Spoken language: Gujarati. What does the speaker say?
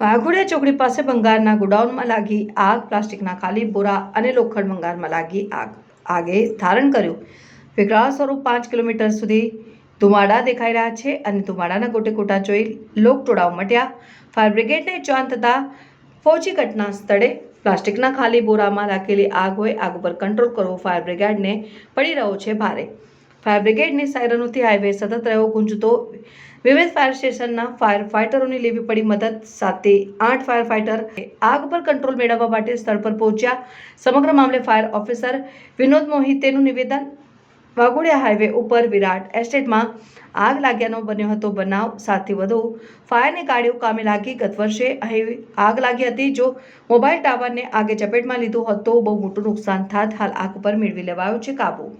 વાઘોડિયા ચોકડી પાસે બંગારના ગોડાઉનમાં લાગી આગ, પ્લાસ્ટિકના ખાલી બોરા અને લોખંડ બંગારમાં લાગી આગ. આગે ધારણ કર્યું. વિકરાળ સ્વરૂપ પાંચ કિલોમીટર સુધી ધુમાડા દેખાઈ રહ્યા છે અને ધુમાડાના ગોટે ગોટા જોઈ લોકટોળાઓ મટ્યા. ફાયર બ્રિગેડને જાણ થતાં પહોંચી ઘટના સ્થળે પ્લાસ્ટિકના ખાલી બોરામાં રાખેલી આગ હોય આગ ઉપર કંટ્રોલ કરવો ફાયર બ્રિગેડને પડી રહ્યો છે ભારે. ફાયર બ્રિગેડની સાયરનોથી હાઈવે સતત રહ્યો ગુંજતો વિવિધ ફાયર સ્ટેશનના ફાયર ફાઇટરોની લેવી પડી મદદ સાથે આઠ ફાયર ફાઇટર આગ પર કંટ્રોલ મેળવવા માટે સ્થળ પર પહોંચ્યા. સમગ્ર મામલે ફાયર ઓફિસર વિનોદ મોહિતેનું નિવેદન, વાઘોડિયા હાઈવે ઉપર વિરાટ એસ્ટેટમાં આગ લાગ્યાનો બન્યો હતો બનાવ સાથે વધુ. ફાયરની ગાડીઓ કામે લાગી ગત વર્ષે અહીં આગ લાગી હતી. જો મોબાઈલ ટાવરને આગે ચપેટમાં લીધો હતો બહુ મોટું નુકસાન થાત. હાલ આગ પર મેળવી લેવાયો છે કાબુ.